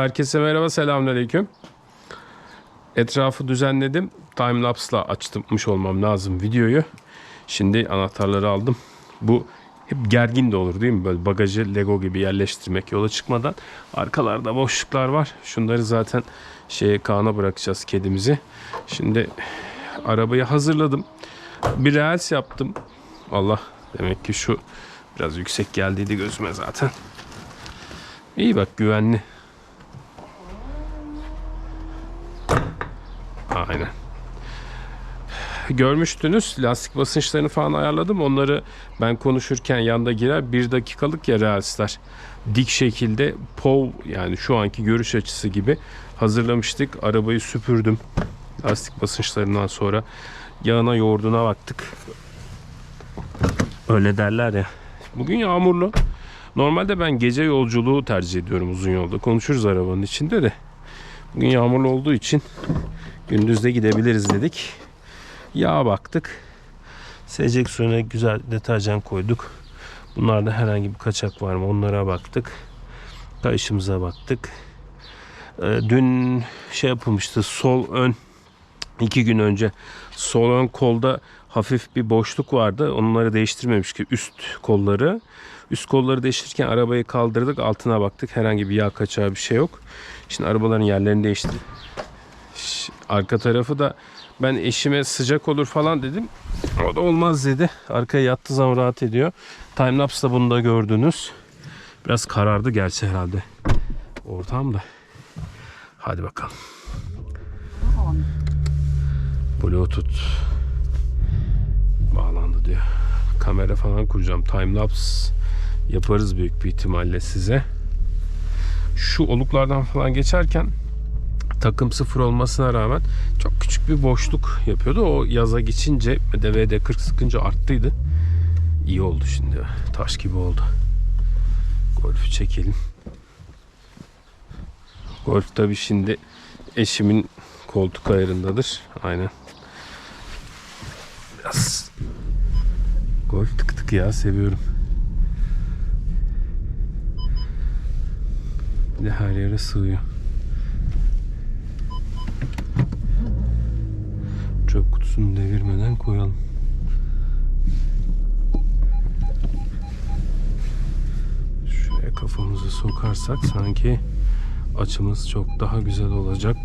Herkese merhaba, selamünaleyküm. Etrafı düzenledim. Timelapse'la açmış olmam lazım videoyu. Şimdi anahtarları aldım. Bu hep gergin de olur değil mi? Böyle bagajı Lego gibi yerleştirmek yola çıkmadan. Arkalarda boşluklar var. Şunları zaten şeye Kaan'a bırakacağız kedimizi. Şimdi arabayı hazırladım. Bir reels yaptım. Allah demek ki şu biraz yüksek geldiydi gözüme zaten. İyi bak güvenli. Aynen. Görmüştünüz lastik basınçlarını falan ayarladım. Onları ben konuşurken yanda girer. Bir dakikalık ya reelsler. Dik şekilde POV yani şu anki görüş açısı gibi hazırlamıştık. Arabayı süpürdüm. Lastik basınçlarından sonra yağına yoğurduna baktık. Öyle derler ya. Bugün yağmurlu. Normalde ben gece yolculuğu tercih ediyorum uzun yolda. Konuşuruz arabanın içinde de. Bugün yağmurlu olduğu için gündüzde gidebiliriz dedik. Yağa baktık. Silecek suyuna güzel deterjan koyduk. Bunlarda herhangi bir kaçak var mı onlara baktık. Kayışımıza baktık. Ee, dün şey yapılmıştı sol ön iki gün önce sol ön kolda hafif bir boşluk vardı. Onları değiştirmemiş ki üst kolları. Üst kolları değiştirirken arabayı kaldırdık. Altına baktık. Herhangi bir yağ kaçağı bir şey yok. Şimdi arabaların yerlerini değiştirdik. Arka tarafı da ben eşime sıcak olur falan dedim. O da olmaz dedi. Arkaya yattığı zaman rahat ediyor. Timelapse'da bunu da gördünüz. Biraz karardı gerçi herhalde. Ortam da. Hadi bakalım. Bluetooth bağlandı diyor. Kamera falan kuracağım. Timelapse yaparız büyük bir ihtimalle size. Şu oluklardan falan geçerken takım sıfır olmasına rağmen çok küçük bir boşluk yapıyordu. O yaza geçince DVD 40 sıkınca arttıydı. İyi oldu şimdi. Taş gibi oldu. Golf'ü çekelim. Golf tabi şimdi eşimin koltuk ayarındadır. Aynen. Biraz golf tık tık ya seviyorum. Bir de her yere sığıyor. Çöp kutusunu devirmeden koyalım. Şuraya kafamızı sokarsak sanki açımız çok daha güzel olacak.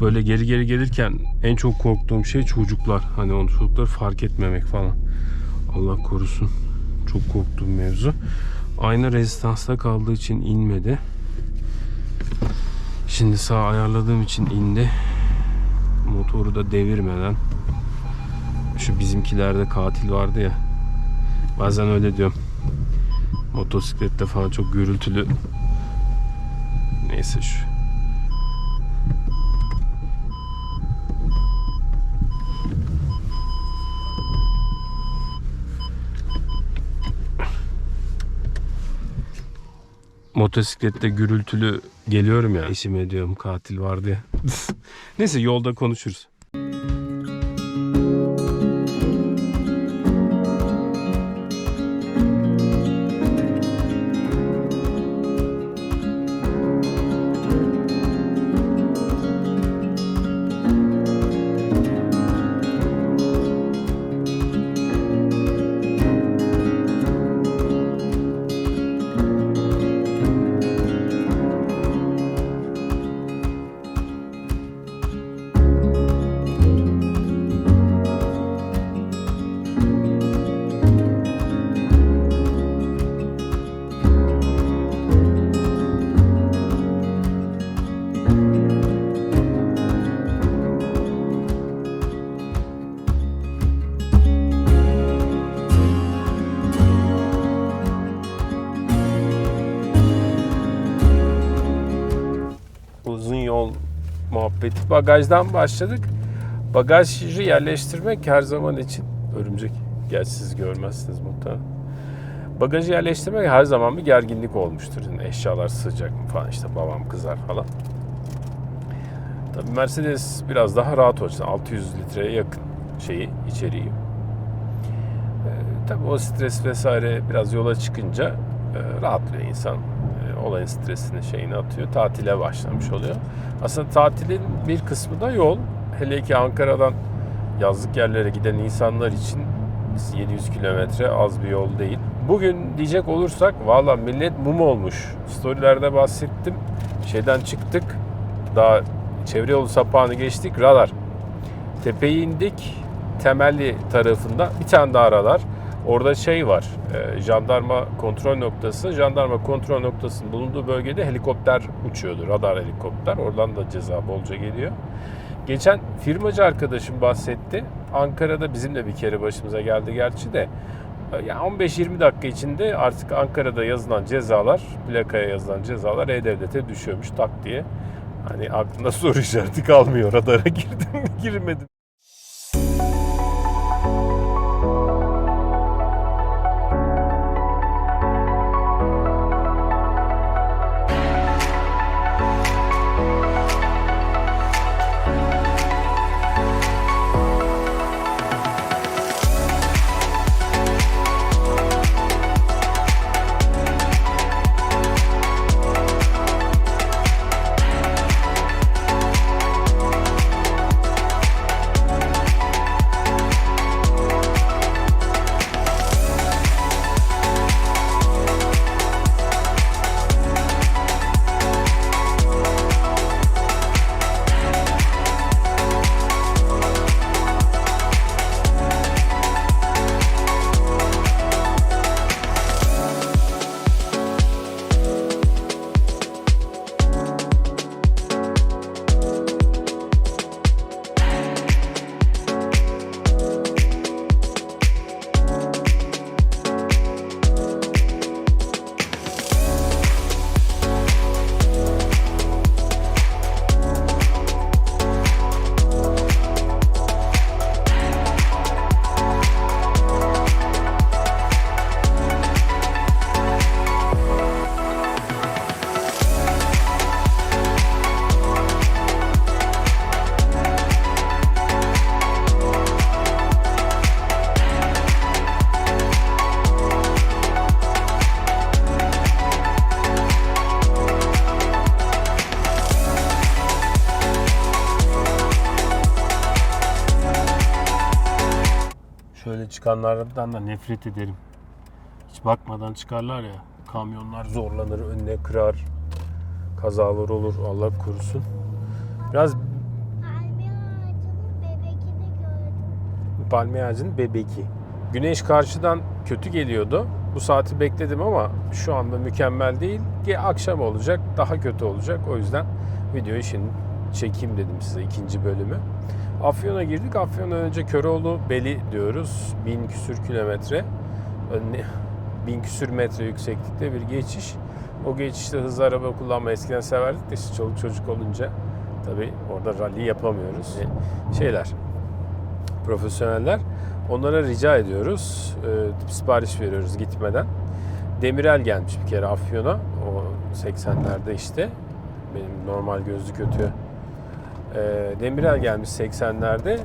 Böyle geri geri gelirken en çok korktuğum şey çocuklar. Hani onu çocukları fark etmemek falan. Allah korusun. Çok korktuğum mevzu. Aynı rezistansta kaldığı için inmedi. Şimdi sağ ayarladığım için indi. Motoru da devirmeden. Şu bizimkilerde katil vardı ya. Bazen öyle diyorum. Motosiklette falan çok gürültülü. Neyse şu. Motosiklette gürültülü geliyorum ya. Eşime diyorum katil vardı ya. Neyse yolda konuşuruz. Muhabbeti. Bagajdan başladık. Bagajı yerleştirmek her zaman için örümcek. Gerçi görmezsiniz muhtemelen. Bagajı yerleştirmek her zaman bir gerginlik olmuştur. Yani eşyalar sığacak mı falan işte babam kızar falan. Tabii Mercedes biraz daha rahat olacak. 600 litreye yakın şeyi, içeriği. Ee, tabii o stres vesaire biraz yola çıkınca e, rahatlıyor insan. Olayın stresini şeyini atıyor. Tatile başlamış oluyor. Aslında tatilin bir kısmı da yol. Hele ki Ankara'dan yazlık yerlere giden insanlar için 700 kilometre az bir yol değil. Bugün diyecek olursak valla millet mum olmuş. Storylerde bahsettim. Şeyden çıktık. Daha çevre yolu sapağını geçtik. Radar. Tepeyi indik. Temelli tarafında bir tane daha radar. Orada şey var. e, jandarma kontrol noktası. Jandarma kontrol noktasının bulunduğu bölgede helikopter uçuyordu. Radar helikopter. Oradan da ceza bolca geliyor. Geçen firmacı arkadaşım bahsetti. Ankara'da bizim de bir kere başımıza geldi gerçi de. Yani 15-20 dakika içinde artık Ankara'da yazılan cezalar, plakaya yazılan cezalar E-Devlet'e düşüyormuş tak diye. Hani aklında soru işareti kalmıyor. Radara girdim mi girmedim. Çıkanlardan da nefret ederim. Hiç bakmadan çıkarlar ya. Kamyonlar zorlanır, önüne kırar. Kazalar olur, Allah korusun. Biraz Palmiye ağacının bebekini gördüm. palmiye ağacının bebeki. Güneş karşıdan kötü geliyordu. Bu saati bekledim ama şu anda mükemmel değil. Ki akşam olacak, daha kötü olacak. O yüzden videoyu şimdi çekeyim dedim size ikinci bölümü. Afyon'a girdik. Afyon'a önce Köroğlu Beli diyoruz. Bin küsür kilometre. Önüne, bin küsür metre yükseklikte bir geçiş. O geçişte hızlı araba kullanmayı eskiden severdik de işte çoluk çocuk olunca tabii orada rally yapamıyoruz. Şeyler, profesyoneller. Onlara rica ediyoruz. E, sipariş veriyoruz gitmeden. Demirel gelmiş bir kere Afyon'a. O 80'lerde işte. Benim normal gözlü kötü. E, Demirel gelmiş 80'lerde.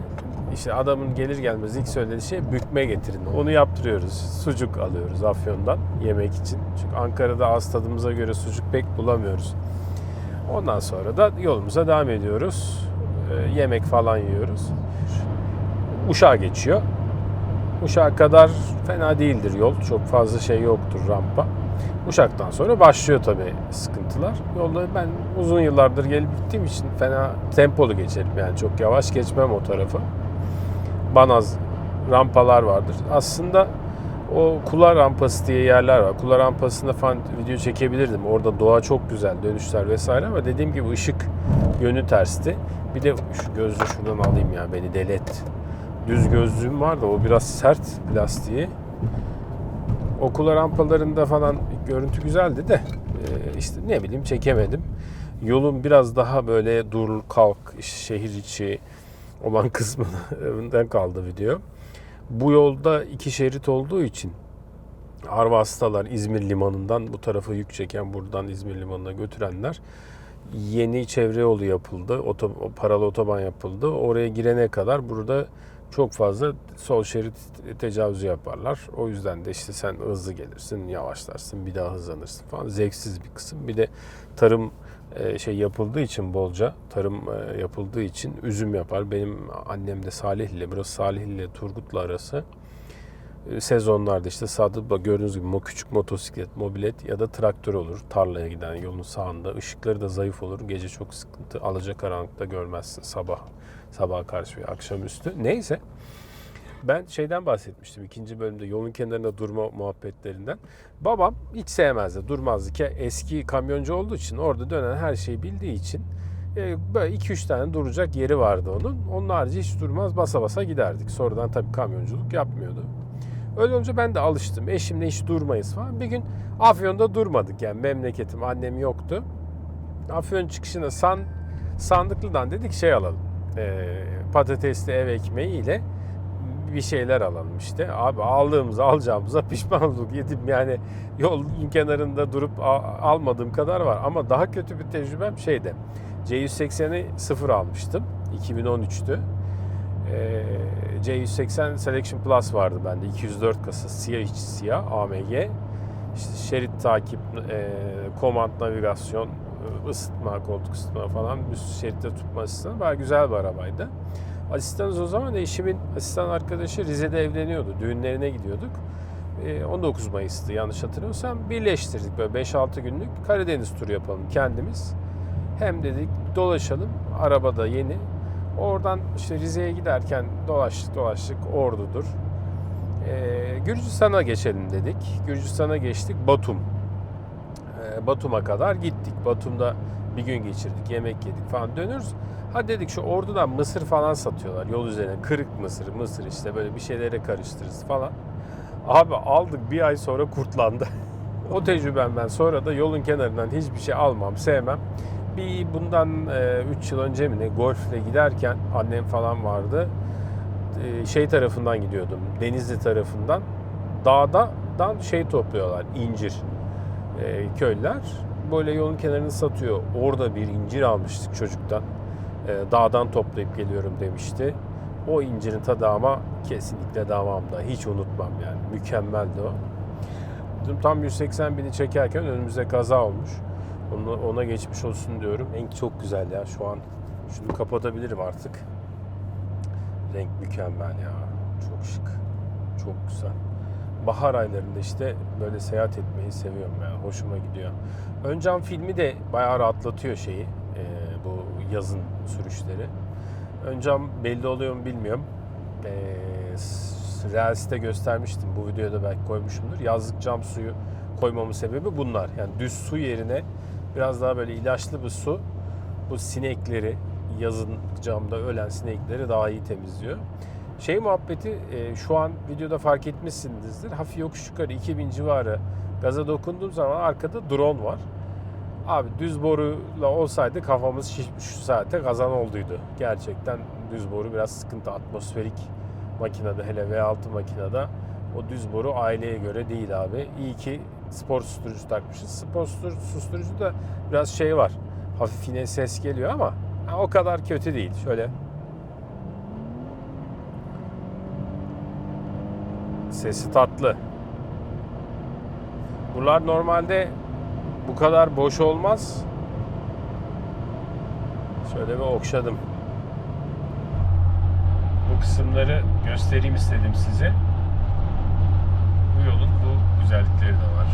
İşte adamın gelir gelmez ilk söylediği şey bükme getirin. Onu yaptırıyoruz. Sucuk alıyoruz Afyon'dan yemek için. Çünkü Ankara'da ağız tadımıza göre sucuk pek bulamıyoruz. Ondan sonra da yolumuza devam ediyoruz. E, yemek falan yiyoruz. Uşak'a geçiyor. Uşak'a kadar fena değildir yol. Çok fazla şey yoktur rampa. Uşak'tan sonra başlıyor tabii sıkıntılar. Yolda ben uzun yıllardır gelip gittiğim için fena tempolu geçerim yani çok yavaş geçmem o tarafı. Banaz rampalar vardır. Aslında o Kula rampası diye yerler var. Kula rampasında falan video çekebilirdim. Orada doğa çok güzel, dönüşler vesaire ama dediğim gibi ışık yönü tersti. Bir de şu gözlüğü şuradan alayım ya beni deli etti. Düz gözlüğüm var da o biraz sert plastiği. Okula rampalarında falan görüntü güzeldi de e, işte ne bileyim çekemedim. Yolun biraz daha böyle dur kalk şehir içi olan kısmından kaldı video. Bu yolda iki şerit olduğu için Arvas'talar İzmir limanından bu tarafa yük çeken buradan İzmir limanına götürenler yeni çevre yolu yapıldı. Oto, paralı otoban yapıldı. Oraya girene kadar burada çok fazla sol şerit tecavüzü yaparlar. O yüzden de işte sen hızlı gelirsin, yavaşlarsın, bir daha hızlanırsın falan. Zevksiz bir kısım. Bir de tarım e, şey yapıldığı için bolca, tarım e, yapıldığı için üzüm yapar. Benim annem de Salihli, burası Salihli ile Turgutlu arası. E, Sezonlarda işte sağda gördüğünüz gibi küçük motosiklet, mobilet ya da traktör olur. Tarlaya giden yolun sağında. Işıkları da zayıf olur. Gece çok sıkıntı. Alacakaranlıkta görmezsin sabah. Sabaha karşı ve akşamüstü. Neyse. Ben şeyden bahsetmiştim ikinci bölümde yolun kenarında durma muhabbetlerinden. Babam hiç sevmezdi, durmazdı ki eski kamyoncu olduğu için orada dönen her şeyi bildiği için e, böyle 2-3 tane duracak yeri vardı onun. Onun harici hiç durmaz basa basa giderdik. Sonradan tabii kamyonculuk yapmıyordu. Öyle olunca ben de alıştım. Eşimle hiç durmayız falan. Bir gün Afyon'da durmadık yani memleketim annem yoktu. Afyon çıkışına san, Sandıklı'dan dedik şey alalım. E, patatesli ev ekmeği ile bir şeyler alalım işte. Abi aldığımıza alacağımıza pişman olduk yedim yani yolun kenarında durup almadığım kadar var. Ama daha kötü bir tecrübem şeyde. C180'i sıfır almıştım. 2013'tü. Ee, C180 Selection Plus vardı bende. 204 kasa. Siyah iç siyah AMG. İşte şerit takip, e, komand navigasyon, e, ısıtma, koltuk ısıtma falan bir şeritte tutma asistanı. Bayağı güzel bir arabaydı. Asistanız o zaman eşimin asistan arkadaşı Rize'de evleniyordu. Düğünlerine gidiyorduk. Ee, 19 Mayıs'tı yanlış hatırlıyorsam. Birleştirdik böyle 5-6 günlük Karadeniz turu yapalım kendimiz. Hem dedik dolaşalım. Arabada yeni. Oradan işte Rize'ye giderken dolaştık dolaştık Ordu'dur. Ee, Gürcistan'a geçelim dedik. Gürcistan'a geçtik Batum. Ee, Batum'a kadar gittik. Batum'da bir gün geçirdik, yemek yedik falan dönüyoruz. Ha dedik şu ordudan mısır falan satıyorlar yol üzerine. Kırık mısır, mısır işte böyle bir şeylere karıştırırız falan. Abi aldık bir ay sonra kurtlandı. o tecrübemden sonra da yolun kenarından hiçbir şey almam, sevmem. Bir bundan 3 yıl önce mi ne golfle giderken annem falan vardı. E, şey tarafından gidiyordum. Denizli tarafından. Dağdan şey topluyorlar. incir e, köylüler. Böyle yolun kenarını satıyor. Orada bir incir almıştık çocuktan. E, dağdan toplayıp geliyorum demişti. O incirin tadı ama kesinlikle damağımda. Hiç unutmam yani. Mükemmeldi o. Tam 180 bini çekerken önümüzde kaza olmuş. Ona, ona geçmiş olsun diyorum. Renk çok güzel ya şu an. Şunu kapatabilirim artık. Renk mükemmel ya. Çok şık. Çok güzel. Bahar aylarında işte böyle seyahat etmeyi seviyorum ya. Hoşuma gidiyor. Ön cam filmi de bayağı rahatlatıyor şeyi. e, bu yazın sürüşleri. Ön cam belli oluyor mu bilmiyorum. E, Reels'te göstermiştim. Bu videoda belki koymuşumdur. Yazlık cam suyu koymamın sebebi bunlar. Yani düz su yerine biraz daha böyle ilaçlı bir su bu sinekleri yazın camda ölen sinekleri daha iyi temizliyor. Şey muhabbeti e, şu an videoda fark etmişsinizdir. Hafif yokuş yukarı 2000 civarı gaza dokunduğum zaman arkada drone var. Abi düz boruyla olsaydı kafamız şişmiş şu saate kazan olduydu. Gerçekten düz boru biraz sıkıntı. Atmosferik makinede hele V6 makinede o düz boru aileye göre değil abi. İyi ki spor susturucu takmışız. Spor sustur- susturucu da biraz şey var. Hafif yine ses geliyor ama ha, o kadar kötü değil. Şöyle sesi tatlı. Buralar normalde bu kadar boş olmaz. Şöyle bir okşadım. Bu kısımları göstereyim istedim size. Güzellikleri de var.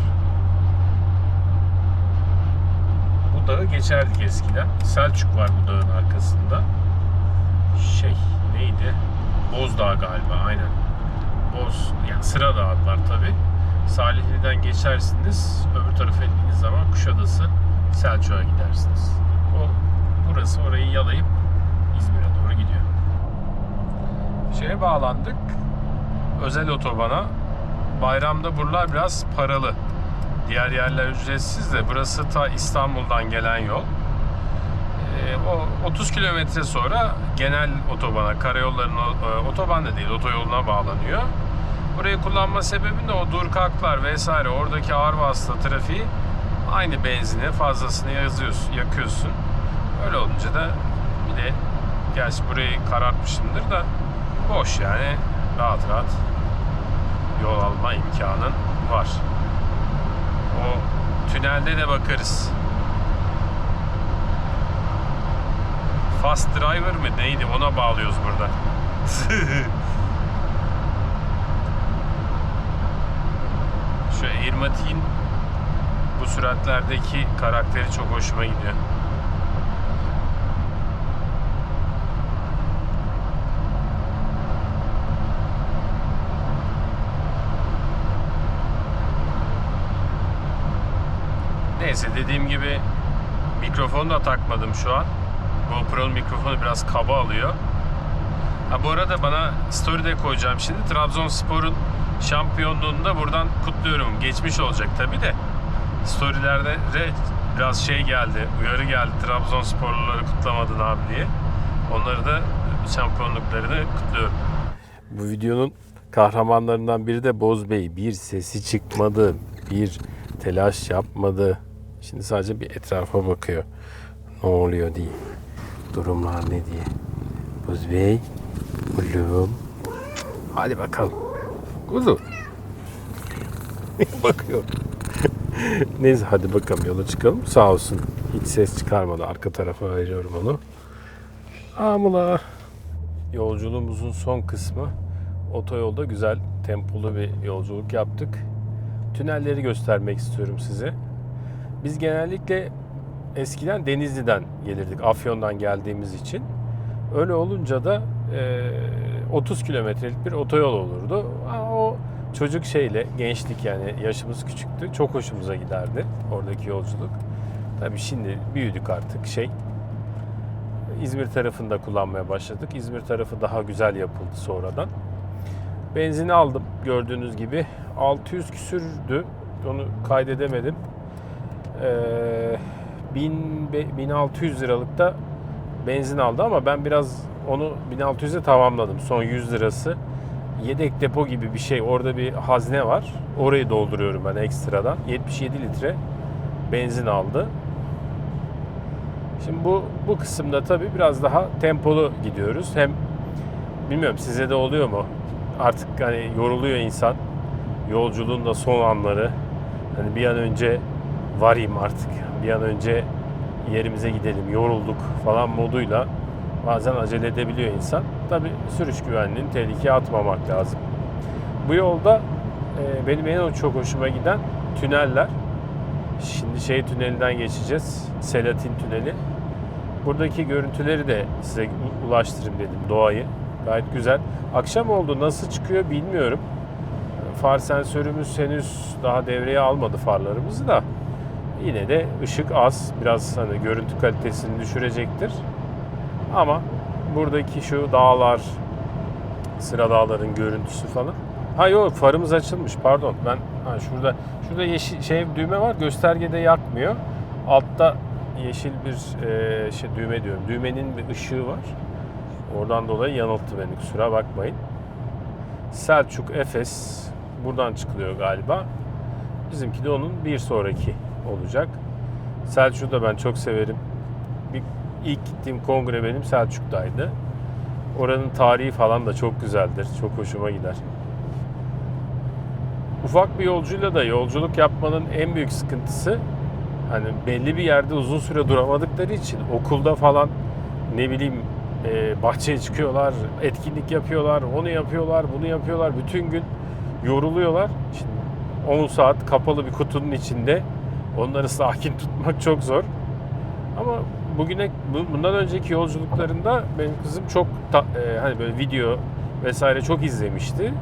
Bu dağı geçerdik eskiden. Selçuk var bu dağın arkasında. Şey neydi? Bozdağ galiba aynen. Boz yani sıra dağlar tabi. Salihli'den geçersiniz. Öbür tarafa indiğiniz zaman Kuşadası Selçuk'a gidersiniz. O burası orayı yalayıp İzmir'e doğru gidiyor. Şeye bağlandık. Özel otobana. Bayramda buralar biraz paralı. Diğer yerler ücretsiz de burası ta İstanbul'dan gelen yol. Ee, o 30 kilometre sonra genel otobana, karayollarının e, otoban da değil, otoyoluna bağlanıyor. Burayı kullanma sebebim de o dur kalklar vesaire oradaki ağır vasıta trafiği aynı benzini fazlasını yazıyorsun, yakıyorsun. Öyle olunca da bir de gerçi burayı karartmışımdır da boş yani rahat rahat yol alma imkanın var. O tünelde de bakarız. Fast driver mı neydi ona bağlıyoruz burada. Şu Airmatic'in bu süratlerdeki karakteri çok hoşuma gidiyor. Neyse dediğim gibi mikrofonu da takmadım şu an. GoPro'nun mikrofonu biraz kaba alıyor. Ha bu arada bana story de koyacağım şimdi. Trabzonspor'un şampiyonluğunu da buradan kutluyorum. Geçmiş olacak tabi de. Storylerde de biraz şey geldi, uyarı geldi. Trabzonsporluları kutlamadın abi diye. Onları da şampiyonluklarını kutluyorum. Bu videonun kahramanlarından biri de Boz Bey. Bir sesi çıkmadı, bir telaş yapmadı. Şimdi sadece bir etrafa bakıyor. Ne oluyor diye. Durumlar ne diye. Boz Bey, oğlum. Hadi bakalım. Kuzu. Bakıyor. Neyse hadi bakalım yola çıkalım. Sağ olsun. Hiç ses çıkarmadı. Arka tarafa veriyorum onu. Amula. Yolculuğumuzun son kısmı otoyolda güzel tempolu bir yolculuk yaptık. Tünelleri göstermek istiyorum size. Biz genellikle eskiden Denizli'den gelirdik. Afyon'dan geldiğimiz için. Öyle olunca da e, 30 kilometrelik bir otoyol olurdu. Ama o çocuk şeyle, gençlik yani yaşımız küçüktü. Çok hoşumuza giderdi oradaki yolculuk. Tabii şimdi büyüdük artık şey. İzmir tarafında kullanmaya başladık. İzmir tarafı daha güzel yapıldı sonradan. Benzini aldım gördüğünüz gibi. 600 küsürdü. Onu kaydedemedim. Ee, 1000, be- 1600 liralık da benzin aldı ama ben biraz onu 1600'e tamamladım. Son 100 lirası yedek depo gibi bir şey. Orada bir hazne var. Orayı dolduruyorum ben ekstradan. 77 litre benzin aldı. Şimdi bu bu kısımda tabii biraz daha tempolu gidiyoruz. Hem bilmiyorum size de oluyor mu? Artık hani yoruluyor insan. Yolculuğun da son anları. Hani bir an önce varayım artık. Bir an önce yerimize gidelim. Yorulduk falan moduyla bazen acele edebiliyor insan. Tabii sürüş güvenliğini tehlikeye atmamak lazım. Bu yolda e, benim en çok hoşuma giden tüneller. Şimdi şey tünelinden geçeceğiz. Selatin tüneli. Buradaki görüntüleri de size ulaştırayım dedim doğayı. Gayet güzel. Akşam oldu nasıl çıkıyor bilmiyorum. Far sensörümüz henüz daha devreye almadı farlarımızı da. Yine de ışık az. Biraz hani görüntü kalitesini düşürecektir. Ama buradaki şu dağlar, sıra dağların görüntüsü falan. Ha yok farımız açılmış pardon. Ben ha, şurada şurada yeşil şey düğme var göstergede yakmıyor. Altta yeşil bir e, şey düğme diyorum. Düğmenin bir ışığı var. Oradan dolayı yanılttı beni kusura bakmayın. Selçuk Efes buradan çıkılıyor galiba. Bizimki de onun bir sonraki olacak. Selçuk'u da ben çok severim. Bir, ilk gittiğim kongre benim Selçuk'taydı. Oranın tarihi falan da çok güzeldir. Çok hoşuma gider. Ufak bir yolcuyla da yolculuk yapmanın en büyük sıkıntısı hani belli bir yerde uzun süre duramadıkları için okulda falan ne bileyim e, bahçeye çıkıyorlar, etkinlik yapıyorlar, onu yapıyorlar, bunu yapıyorlar. Bütün gün yoruluyorlar. Şimdi 10 saat kapalı bir kutunun içinde onları sakin tutmak çok zor. Ama bugüne bu- bundan önceki yolculuklarında benim kızım çok ta- e, hani böyle video vesaire çok izlemişti.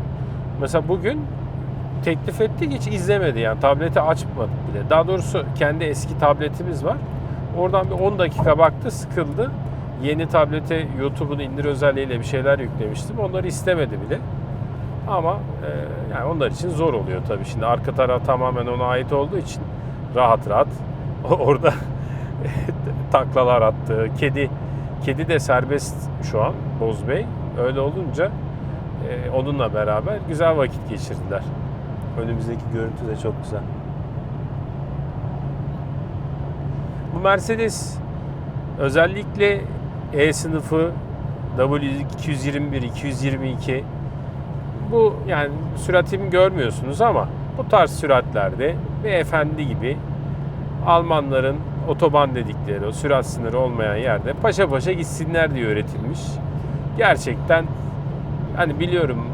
Mesela bugün teklif ettik hiç izlemedi yani tableti açmadı bile. Daha doğrusu kendi eski tabletimiz var. Oradan bir 10 dakika baktı sıkıldı. Yeni tablete YouTube'un indir özelliğiyle bir şeyler yüklemiştim. Onları istemedi bile. Ama e, yani onlar için zor oluyor tabii. Şimdi arka taraf tamamen ona ait olduğu için rahat rahat orada taklalar attı. Kedi kedi de serbest şu an Boz Bey. Öyle olunca e, onunla beraber güzel vakit geçirdiler. Önümüzdeki görüntü de çok güzel. Bu Mercedes özellikle E sınıfı W221, 222 bu yani süratimi görmüyorsunuz ama bu tarz süratlerde beyefendi gibi Almanların otoban dedikleri o sürat sınırı olmayan yerde paşa paşa gitsinler diye öğretilmiş. Gerçekten hani biliyorum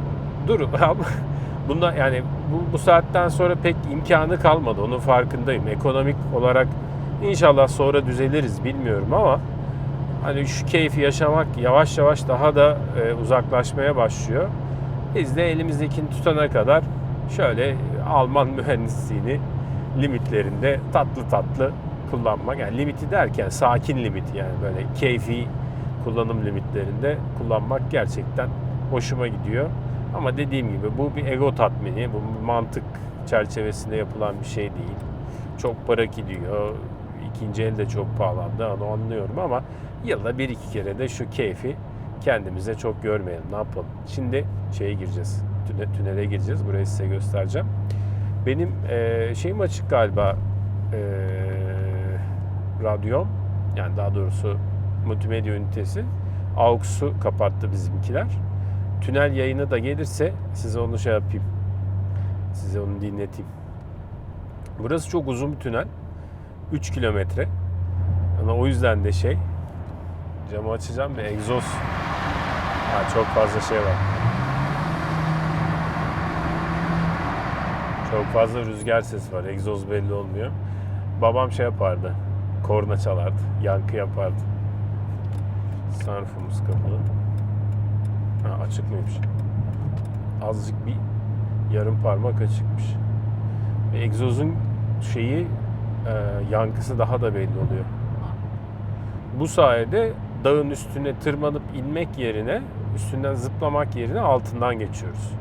dur bunda yani bu, bu saatten sonra pek imkanı kalmadı onun farkındayım. Ekonomik olarak inşallah sonra düzeliriz bilmiyorum ama hani şu keyfi yaşamak yavaş yavaş daha da e, uzaklaşmaya başlıyor. Biz de elimizdekini tutana kadar şöyle Alman mühendisliğini limitlerinde tatlı tatlı kullanmak. Yani limiti derken sakin limit yani böyle keyfi kullanım limitlerinde kullanmak gerçekten hoşuma gidiyor. Ama dediğim gibi bu bir ego tatmini, bu bir mantık çerçevesinde yapılan bir şey değil. Çok para gidiyor. İkinci el de çok pahalandı onu anlıyorum ama yılda bir iki kere de şu keyfi kendimize çok görmeyelim. Ne yapalım? Şimdi şeye gireceğiz. Tüne, tünele gireceğiz. Burayı size göstereceğim. Benim eee, şeyim açık galiba eee radyom. Yani daha doğrusu multimedya ünitesi. AUX'u kapattı bizimkiler. Tünel yayını da gelirse size onu şey yapayım. Size onu dinleteyim. Burası çok uzun bir tünel. 3 kilometre. Ama o yüzden de şey camı açacağım ve egzoz. Ha, çok fazla şey var. Çok fazla rüzgar sesi var. Egzoz belli olmuyor. Babam şey yapardı. Korna çalardı. Yankı yapardı. Sunroofumuz kapalı. Ha, açık mıymış? Azıcık bir yarım parmak açıkmış. Ve egzozun şeyi e, yankısı daha da belli oluyor. Bu sayede dağın üstüne tırmanıp inmek yerine üstünden zıplamak yerine altından geçiyoruz.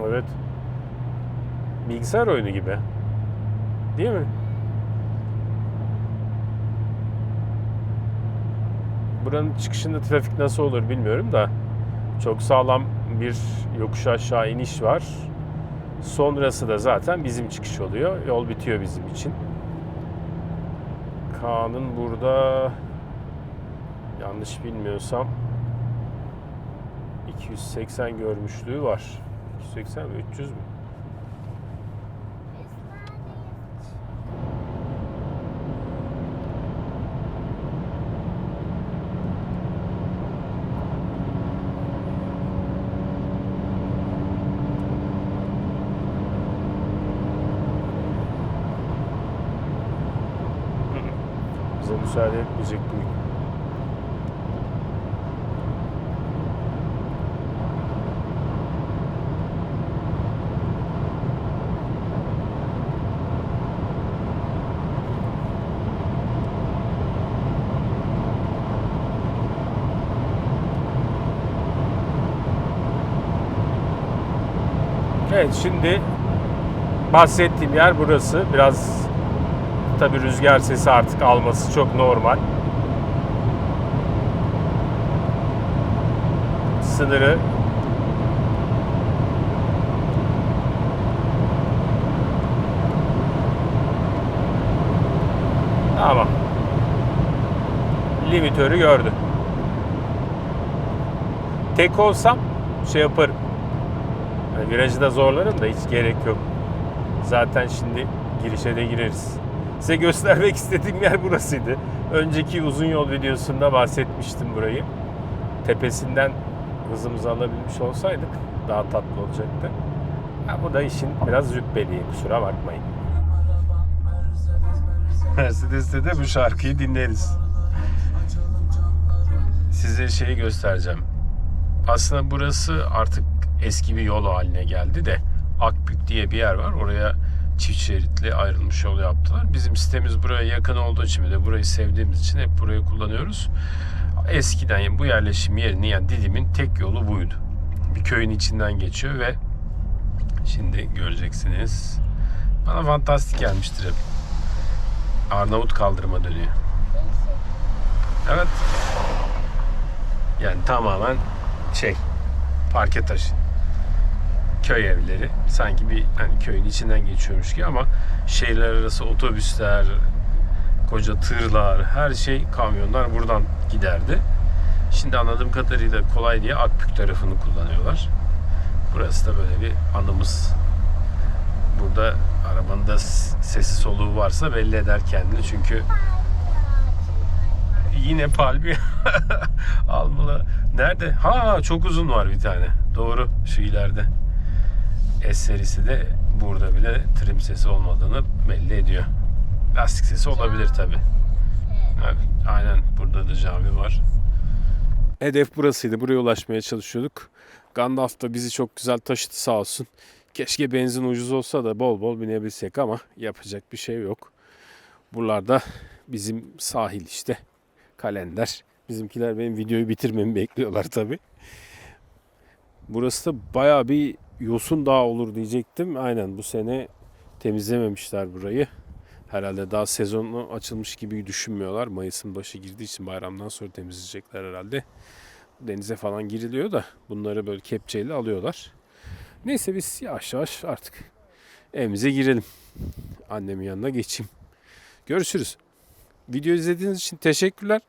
Evet. Bilgisayar oyunu gibi. Değil mi? Buranın çıkışında trafik nasıl olur bilmiyorum da çok sağlam bir yokuş aşağı iniş var. Sonrası da zaten bizim çıkış oluyor. Yol bitiyor bizim için. Kaan'ın burada yanlış bilmiyorsam 280 görmüşlüğü var. 280 mi 300 mü? Bize müsaade etmeyecek bugün. Evet şimdi bahsettiğim yer burası. Biraz tabi rüzgar sesi artık alması çok normal. Sınırı Tamam. Limitörü gördü. Tek olsam şey yaparım. Yani virajı da zorlarım da hiç gerek yok. Zaten şimdi girişe de gireriz. Size göstermek istediğim yer burasıydı. Önceki uzun yol videosunda bahsetmiştim burayı. Tepesinden hızımızı alabilmiş olsaydık daha tatlı olacaktı. Ha, bu da işin biraz züppeliği kusura bakmayın. Mercedes'te de bu şarkıyı dinleriz. Size şeyi göstereceğim. Aslında burası artık eski bir yol haline geldi de Akbük diye bir yer var. Oraya çift şeritli ayrılmış yol yaptılar. Bizim sitemiz buraya yakın olduğu için de burayı sevdiğimiz için hep burayı kullanıyoruz. Eskiden yani bu yerleşim yerini yani Didim'in tek yolu buydu. Bir köyün içinden geçiyor ve şimdi göreceksiniz. Bana fantastik gelmiştir hep. Arnavut kaldırıma dönüyor. Evet. Yani tamamen şey parke taşı. Köy evleri. Sanki bir hani köyün içinden geçiyormuş gibi ama şehirler arası otobüsler, koca tırlar, her şey kamyonlar buradan giderdi. Şimdi anladığım kadarıyla kolay diye Akbük tarafını kullanıyorlar. Burası da böyle bir anımız. Burada arabanın da sesi soluğu varsa belli eder kendini. Çünkü yine palmiye almalı. Nerede? Ha çok uzun var bir tane. Doğru şu ileride. S serisi de burada bile trim sesi olmadığını belli ediyor. Lastik sesi olabilir tabi. Aynen burada da cami var. Hedef burasıydı. Buraya ulaşmaya çalışıyorduk. Gandalf da bizi çok güzel taşıdı sağ olsun. Keşke benzin ucuz olsa da bol bol binebilsek ama yapacak bir şey yok. Buralarda bizim sahil işte. Kalender. Bizimkiler benim videoyu bitirmemi bekliyorlar tabi. Burası da baya bir yosun dağ olur diyecektim. Aynen bu sene temizlememişler burayı. Herhalde daha sezonu açılmış gibi düşünmüyorlar. Mayıs'ın başı girdiği için bayramdan sonra temizleyecekler herhalde. Denize falan giriliyor da bunları böyle kepçeyle alıyorlar. Neyse biz yavaş yavaş artık evimize girelim. Annemin yanına geçeyim. Görüşürüz. Video izlediğiniz için teşekkürler.